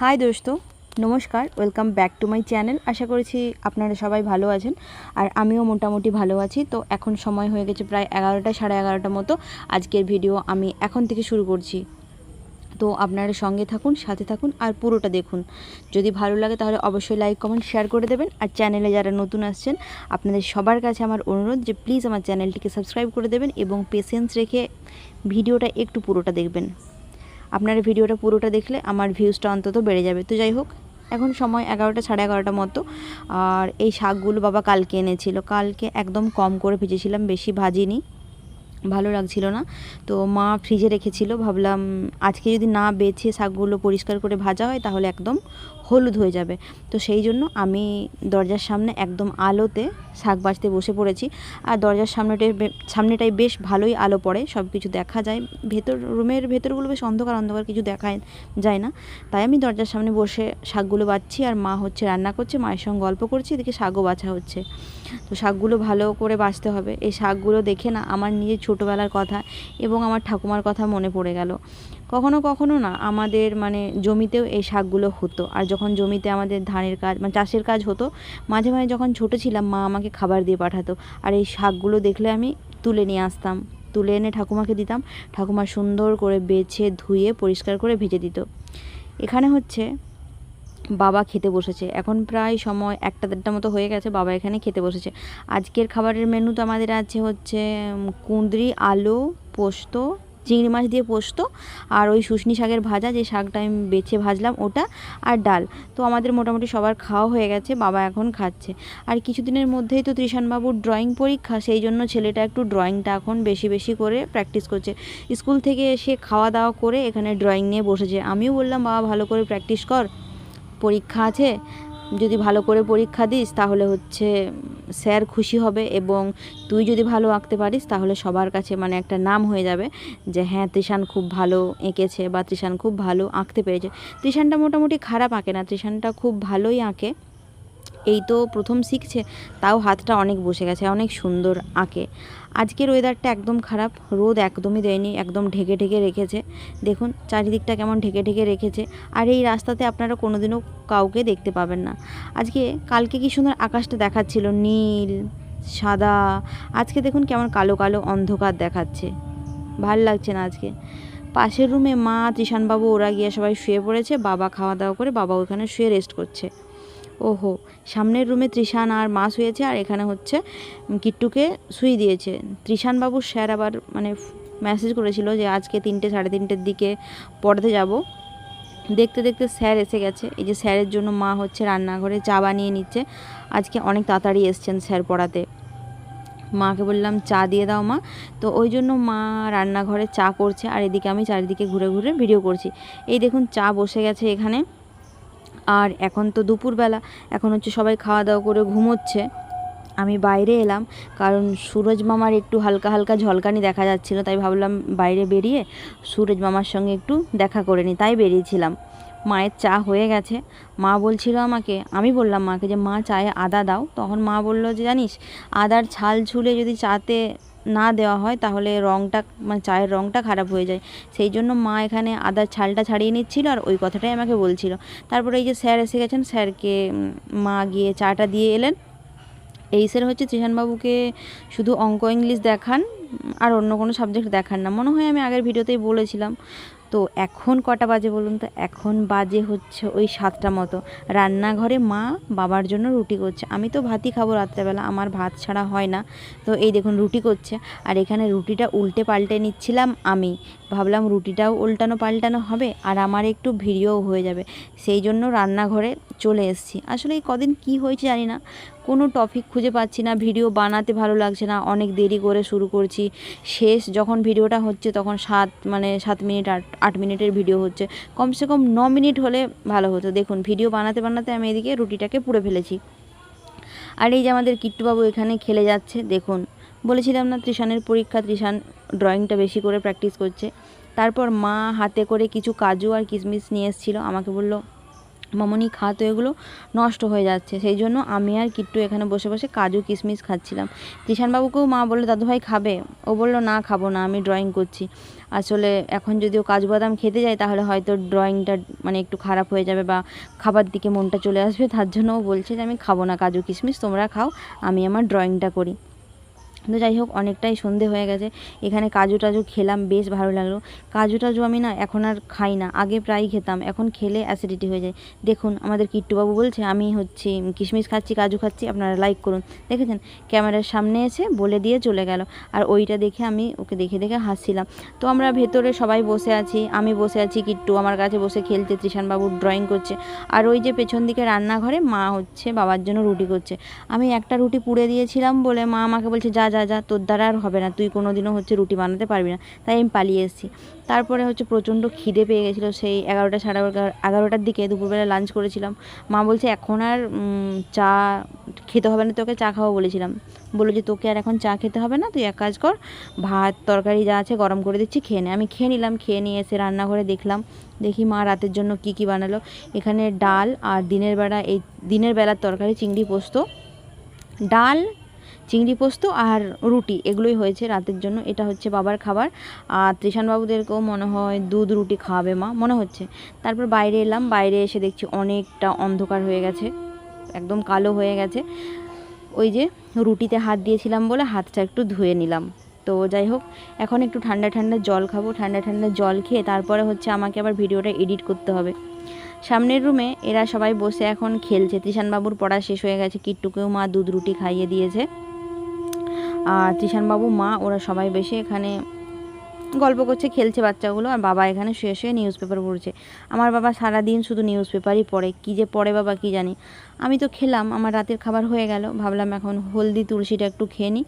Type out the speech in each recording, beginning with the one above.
High দোস্ত, নমস্কার, welcome back to my channel. আশা করছি আপনারা সবাই ভালো আছেন, আর আমিও মোটামুটি ভালো আছি। তো এখন সময় হয়ে গেছে প্রায় এগারোটা, সাড়ে এগারোটা মতো। আজকের ভিডিও আমি এখন থেকে শুরু করছি। তো আপনারা সঙ্গে থাকুন, সাথে থাকুন, আর পুরোটা দেখুন। যদি ভালো লাগে তাহলে অবশ্যই লাইক, কমেন্ট, শেয়ার করে দেবেন। আর চ্যানেলে যারা নতুন আসছেন, আপনাদের সবার কাছে আমার অনুরোধ যে প্লিজ আমার চ্যানেলটিকে সাবস্ক্রাইব করে দেবেন এবং পেশেন্স রেখে ভিডিওটা একটু পুরোটা দেখবেন। আপনারা ভিডিওটা পুরোটা দেখলে আমার ভিউজটা অন্তত বেড়ে যাবে। তো যাই হোক, এখন সময় এগারোটা, সাড়ে এগারোটার মতো। আর এই শাকগুলো বাবা কালকে এনেছিল। কালকে একদম কম করে ভেজেছিলাম, বেশি ভাজিনি। ভালো লাগছিল না। তো মা ফ্রিজে রেখেছিল। ভাবলাম আজকে যদি না বেছে শাকগুলো পরিষ্কার করে ভাজা হয়, তাহলে একদম হলুদ হয়ে যাবে। তো সেই জন্য আমি দরজার সামনে একদম আলোতে শাক বাজতে বসে পড়েছি। আর দরজার সামনেটাই সামনেটাই বেশ ভালোই আলো পড়ে সব কিছু দেখা যায়। ভেতর, রুমের ভেতরগুলো বেশ অন্ধকার অন্ধকার কিছু দেখা যায় না। তাই আমি দরজার সামনে বসে শাকগুলো বাছছি আর মা হচ্ছে রান্না করছে, মায়ের সঙ্গে গল্প করছি, এদিকে শাকও বাছা হচ্ছে। তো শাকগুলো ভালো করে বাছতে হবে। এই শাকগুলো দেখে না আমার নিজের ছোটোবেলার কথা এবং আমার ঠাকুমার কথা মনে পড়ে গেল। কখনো কখনো না আমাদের মানে জমিতেও এই শাকগুলো হতো। আর যখন জমিতে আমাদের ধানের কাজ মানে চাষের কাজ হতো, মাঝে মাঝে যখন ছোটো ছিলাম মা আমাকে খাবার দিয়ে পাঠাতো। আর এই শাকগুলো দেখলে আমি তুলে নিয়ে আসতাম, তুলে এনে ঠাকুমাকে দিতাম। ঠাকুমা সুন্দর করে বেছে, ধুয়ে, পরিষ্কার করে ভেজে দিত। এখানে হচ্ছে বাবা খেতে বসেছে। এখন প্রায় সময় একটা দেড়টা মতো হয়ে গেছে, বাবা এখানে খেতে বসেছে। আজকের খাবারের মেনু তো আমাদের আছে হচ্ছে কুঁদরি, আলু, পোস্ত চিংড়ি মাছ দিয়ে পোস্ত আর ওই শুশনি শাকের ভাজা, যে শাকটা আমি বেছে ভাজলাম ওটা আর ডাল। তো আমাদের মোটামুটি সবার খাওয়া হয়ে গেছে, বাবা এখন খাচ্ছে। আর কিছুদিনের মধ্যেই তো ত্রিশানবাবুর ড্রয়িং পরীক্ষা, সেই জন্য ছেলেটা একটু ড্রয়িংটা এখন বেশি বেশি করে প্র্যাকটিস করছে। স্কুল থেকে এসে খাওয়া দাওয়া করে এখানে ড্রয়িং নিয়ে বসেছে। আমিও বললাম, বাবা, ভালো করে প্র্যাকটিস কর। পরীক্ষা আছে যদি ভালো করে পরীক্ষা দিস, তাহলে হচ্ছে স্যার খুশি হবে এবং তুই যদি ভালো আঁকতে পারিস, তাহলে সবার কাছে মানে একটা নাম হয়ে যাবে যে হ্যাঁ ত্রিশান খুব ভালো এঁকেছে বা ত্রিশান খুব ভালো আঁকতে পেরেছে। ত্রিশানটা মোটামুটি খারাপ আঁকে না, ত্রিশানটা খুব ভালোই আঁকে। এই তো প্রথম শিখছে, তাও হাতটা অনেক বসে গেছে, অনেক সুন্দর আঁকে। আজকের ওয়েদারটা একদম খারাপ, রোদ একদমই দেয়নি, একদম ঢেকে ঢেকে রেখেছে। দেখুন, চারিদিকটা কেমন ঢেকে ঢেকে রেখেছে, আর এই রাস্তাতে আপনারা কোনোদিনও কাউকে দেখতে পাবেন না। আজকে, কালকে কি সুন্দর আকাশটা দেখাচ্ছিল, নীল, সাদা। আজকে দেখুন কেমন কালো কালো অন্ধকার দেখাচ্ছে। ভালো লাগছে না আজকে। পাশের রুমে মা ত্রিশানবাবু, ওরা গিয়ে সবাই শুয়ে পড়েছে, বাবা খাওয়া দাওয়া করে বাবা ওখানে শুয়ে রেস্ট করছে। ওহো, সামনের রুমে ত্রিশান আর মা শুয়েছে আর এখানে হচ্ছে কিট্টুকে শুয়ে দিয়েছে। ত্রিশানবাবুর স্যার আবার মানে মেসেজ করেছিল যে আজকে তিনটে, সাড়ে তিনটের দিকে পড়তে যাব। দেখতে দেখতে স্যার এসে গেছে। এই যে স্যারের জন্য মা হচ্ছে রান্নাঘরে চা বানিয়ে নিচ্ছে। আজকে অনেক তাড়াতাড়ি এসছেন স্যার পড়াতে। মাকে বললাম, চা দিয়ে দাও মা। তো ওই জন্য মা রান্নাঘরে চা করছে আর এদিকে আমি চারিদিকে ঘুরে ঘুরে ভিডিও করছি। এই দেখুন, চা বসে গেছে এখানে। আর এখন তো দুপুরবেলা, এখন হচ্ছে সবাই খাওয়া দাওয়া করে ঘুমোচ্ছে। আমি বাইরে এলাম, কারণ সুরজ মামার একটু হালকা হালকা ঝলকানি দেখা যাচ্ছিল, তাই ভাবলাম বাইরে বেরিয়ে সুরজ মামার সঙ্গে একটু দেখা করে নিই তাই বেরিয়েছিলাম। মায়ের চা হয়ে গেছে। মা বলছিল আমাকে, আমি বললাম মাকে যে, মা চায়ে আদা দাও। তখন মা বলল যে, জানিস, আদার ছাল ছুলে যদি চাতে না দেওয়া হয়, তাহলে রঙটা মানে চায়ের রঙটা খারাপ হয়ে যায়। সেই জন্য মা এখানে আদার ছালটা ছাড়িয়ে নিচ্ছিল আর ওই কথাটাই আমাকে বলছিল। তারপরে এই যে স্যার এসে গেছেন, স্যারকে মা গিয়ে চাটা দিয়ে এলেন। এই স্যার হচ্ছে ত্রিশানবাবুকে শুধু অঙ্ক ইংলিশ দেখান আর অন্য কোনো সাবজেক্ট দেখান না। মনে হয় আমি আগের ভিডিওতেই বলেছিলাম। তো এখন কটা বাজে বলুন তো? এখন বাজে হচ্ছে ওই সাতটা মতো। রান্নাঘরে মা বাবার জন্য রুটি করছে। আমি তো ভাতই খাব রাত্রেবেলা, আমার ভাত ছাড়া হয় না। তো এই দেখুন রুটি করছে। আর এখানে রুটিটা উল্টে পাল্টে নিচ্ছিলাম আমি। ভাবলাম রুটিটাও উল্টানো পাল্টানো হবে আর আমার একটু ভিডিও হয়ে যাবে। সেই জন্য রান্নাঘরে চলে এসেছি। আসলে এই কদিন কি হয়েছে জানি না। কোনো টপিক খুঁজে পাচ্ছি না ভিডিও বানাতে ভালো লাগছে না, অনেক দেরি করে শুরু করছি। শেষ যখন ভিডিওটা হচ্ছে তখন সাত মানে সাত মিনিট আট আট মিনিটের ভিডিও হচ্ছে। কমসে কম ন মিনিট হলে ভালো হতো। দেখুন ভিডিও বানাতে বানাতে আমি এদিকে রুটিটাকে পুড়ে ফেলেছি। আর এই যে আমাদের কিট্টুবাবু এখানে খেলে যাচ্ছে, দেখুন। বলেছিলাম না ত্রিশানের পরীক্ষা, ত্রিশান ড্রয়িংটা বেশি করে প্র্যাকটিস করছে। তারপর মা হাতে করে কিছু কাজু আর কিশমিশ নিয়ে এসেছিল, আমাকে বলল মামনি খা তো এগুলো নষ্ট হয়ে যাচ্ছে। সেই জন্য আমি আর কিট্টু এখানে বসে বসে কাজু, কিশমিশ খাচ্ছিলাম। বাবুকেও মা বলল দাদুভাই খাবে? ও বলল, না, খাব না, আমি ড্রয়িং করছি। আসলে এখন যদি ও কাজু বাদাম খেতে যায়, তাহলে হয়তো ড্রয়িংটা মানে একটু খারাপ হয়ে যাবে বা খাবার দিকে মনটা চলে আসবে। তার জন্য ও বলছে যে, আমি খাব না কাজু, কিশমিশ, তোমরা খাও, আমি আমার ড্রয়িংটা করি। তো যাই হোক, অনেকটাই সন্ধে হয়ে গেছে। এখানে কাজু টাজু খেলাম, বেশ ভালো লাগল। কাজু টাজু আমি না এখন আর খাই না, আগে প্রায়ই খেতাম, এখন খেলে অ্যাসিডিটি হয়ে যায়। দেখুন, আমাদের কিট্টুবাবু বলছে, আমি হচ্ছে, কিশমিশ খাচ্ছি, কাজু খাচ্ছি, আপনারা লাইক করুন। দেখেছেন? ক্যামেরার সামনে এসে বলে দিয়ে চলে গেল। আর ওইটা দেখে আমি ওকে দেখে দেখে হাসছিলাম। তো আমরা ভেতরে সবাই বসে আছি, আমি বসে আছি, কিট্টু আমার কাছে বসে খেলতে ত্রিশানবাবু ড্রয়িং করছে। আর ওই যে পেছন দিকে রান্নাঘরে মা হচ্ছে, বাবার জন্য রুটি করছে। আমি একটা রুটি পুড়ে দিয়েছিলাম বলে মা আমাকে বলছে যা যা যা তোর দ্বারা আর হবে না। তুই কোনো দিনও হচ্ছে রুটি বানাতে পারবি না। তাই আমি পালিয়ে এসেছি। তারপরে হচ্ছে প্রচণ্ড খিদে পেয়ে গেছিল। সেই এগারোটা সাড়ে এগারোটার দিকে দুপুরবেলা লাঞ্চ করেছিলাম। মা বলছে, এখন আর চা খেতে হবে না, তোকে চা খাওয়া বলেছিলাম। বলল যে, তোকে আর এখন চা খেতে হবে না, তুই এক কাজ কর, ভাত, তরকারি যা আছে গরম করে দিচ্ছি, খেয়ে নে। আমি খেয়ে নিলাম, খেয়ে নিয়ে এসে রান্নাঘরে দেখলাম। দেখি মা রাতের জন্য কি কি বানালো। এখানে ডাল আর দিনের বেলা এই দিনের বেলার তরকারি চিংড়ি পোস্ত। ডাল চিংড়ি পোস্ত আর রুটি, এগুলোই হয়েছে রাতের জন্য। এটা হচ্ছে বাবার খাবার। আর ত্রিশানবাবুদেরকেও মনে হয় দুধ রুটি খাওয়াবে মা, মনে হচ্ছে। তারপর বাইরে এলাম, বাইরে এসে দেখছি অনেকটা অন্ধকার হয়ে গেছে, একদম কালো হয়ে গেছে। ওই যে রুটিতে হাত দিয়েছিলাম বলে হাতটা একটু ধুয়ে নিলাম। তো যাই হোক, এখন একটু ঠান্ডা ঠান্ডা জল খাব, ঠান্ডা ঠান্ডা জল খেয়ে তারপরে হচ্ছে আমাকে আবার ভিডিওটা এডিট করতে হবে। সামনের রুমে এরা সবাই বসে এখন খেলছে। ত্রিশানবাবুর পড়া শেষ হয়ে গেছে, কিট্টুকেও মা দুধ রুটি খাইয়ে দিয়েছে। আর কিষানবাবু মা ওরা সবাই বেশি এখানে গল্প করছে, খেলছে বাচ্চাগুলো আর বাবা এখানে শুয়ে শুয়ে নিউজ পেপার পড়ছে। আমার বাবা সারাদিন শুধু নিউজ পেপারই পড়ে, কী যে পড়ে বাবা কী জানি। আমি তো খেলাম, আমার রাতের খাবার হয়ে গেল, ভাবলাম এখন হলদি তুলসীটা একটু খেয়ে নিই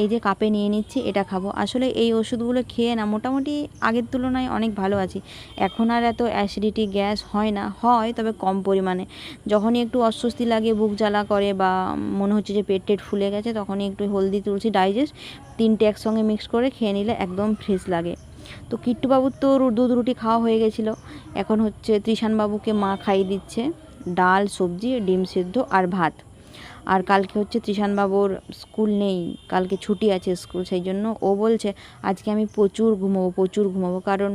এই যে কাপে নিয়ে নিচ্ছি, এটা খাব। আসলে এই ওষুধগুলো খেয়ে না, মোটামুটি আগের তুলনায় অনেক ভালো আছি। এখন আর এত অ্যাসিডিটি গ্যাস হয় না, হয়, তবে কম পরিমাণে। যখনই একটু অস্বস্তি লাগে, বুক জ্বালা করে বা মনে হচ্ছে যে পেট টেট ফুলে গেছে, তখনই একটু হলদি তুলসী ডাইজেস্ট তিনটে একসঙ্গে মিক্স করে খেয়ে নিলে একদম ফ্রেশ লাগে। তো কিট্টুবাবুর তো দুধ রুটি খাওয়া হয়ে গেছিল। এখন হচ্ছে ত্রিশানবাবুকে মা খাইয়ে দিচ্ছে ডাল, সবজি, ডিম সেদ্ধ আর ভাত। আর কালকে হচ্ছে ত্রিশানবাবুর স্কুল নেই, কালকে ছুটি আছে স্কুল, সেই জন্য ও বলছে, আজকে আমি প্রচুর ঘুমোবো, প্রচুর ঘুমাবো। কারণ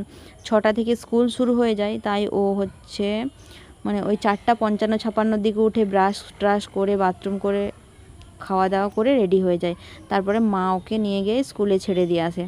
ছটা থেকে স্কুল শুরু হয়ে যায়, তাই ও হচ্ছে মানে ওই চারটা পঞ্চান্ন ছাপান্নর দিকে উঠে ব্রাশ ট্রাশ করে বাথরুম করে খাওয়া দাওয়া করে রেডি হয়ে যায়। তারপরে মা ওকে নিয়ে গিয়ে স্কুলে ছেড়ে দিয়ে আসে।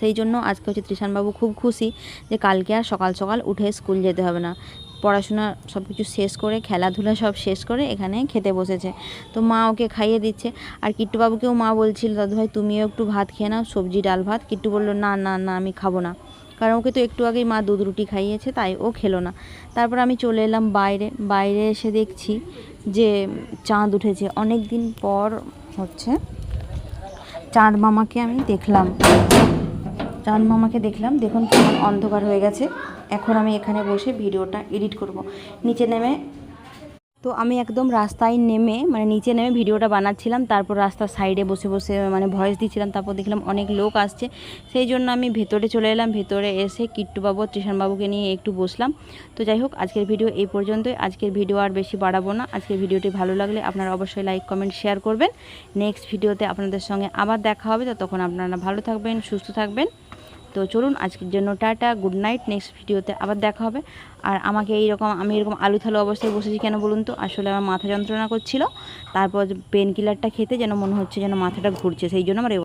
সেই জন্য আজকে হচ্ছে ত্রিশানবাবু খুব খুশি যে কালকে আর সকাল সকাল উঠে স্কুল যেতে হবে না। পড়াশোনা সব কিছু শেষ করে, খেলাধুলা সব শেষ করে এখানে খেতে বসেছে। তো মা ওকে খাইয়ে দিচ্ছে। আর কিট্টুবাবুকেও মা বলছিল, দাদু ভাই, তুমিও একটু ভাত খেয়ে নাও, সবজি, ডাল, ভাত। কিট্টু বলল, না না না, আমি খাব না। কারণ ওকে তো একটু আগেই মা দুধ রুটি খাইয়েছে, তাই ও খেলো না। তারপর আমি চলে এলাম বাইরে। বাইরে এসে দেখছি যে চাঁদ উঠেছে অনেক দিন পর হচ্ছে চাঁদ মামাকে আমি দেখলাম। চাঁদ মামাকে দেখলাম, দেখুন অন্ধকার হয়ে গেছে। এখন আমি এখানে বসে ভিডিওটা এডিট করব। নিচে নেমে তো আমি একদম রাস্তায় নেমে মানে নিচে নেমে ভিডিওটা বানাচ্ছিলাম, তারপর রাস্তার সাইডে বসে বসে মানে ভয়েস দিচ্ছিলাম, তারপর দেখলাম অনেক লোক আসছে। সেই জন্য আমি ভেতরে চলে এলাম, ভেতরে এসে কিট্টুবাবু ত্রিশানবাবুকে নিয়ে একটু বসলাম। তো যাই হোক, আজকের ভিডিও এই পর্যন্তই। আজকের ভিডিও আর বেশি বাড়াবো না। আজকের ভিডিওটি ভালো লাগলে আপনারা অবশ্যই লাইক, কমেন্ট, শেয়ার করবেন। নেক্সট ভিডিওতে আপনাদের সঙ্গে আবার দেখা হবে। ততক্ষণ আপনারা ভালো থাকবেন, সুস্থ থাকবেন। তো চলুন, আজকের জন্য টাটা গুড নাইট নেক্সট ভিডিওতে আবার দেখা হবে। আর আমাকে এইরকম, আমি এরকম আলু থালু অবস্থায় বসেছি কেন বলুন তো? আসলে আমার মাথা যন্ত্রণা করছিল, তারপর পেন কিলারটা খেতে যেন মনে হচ্ছে যেন মাথাটা ঘুরছে, সেই জন্য আমার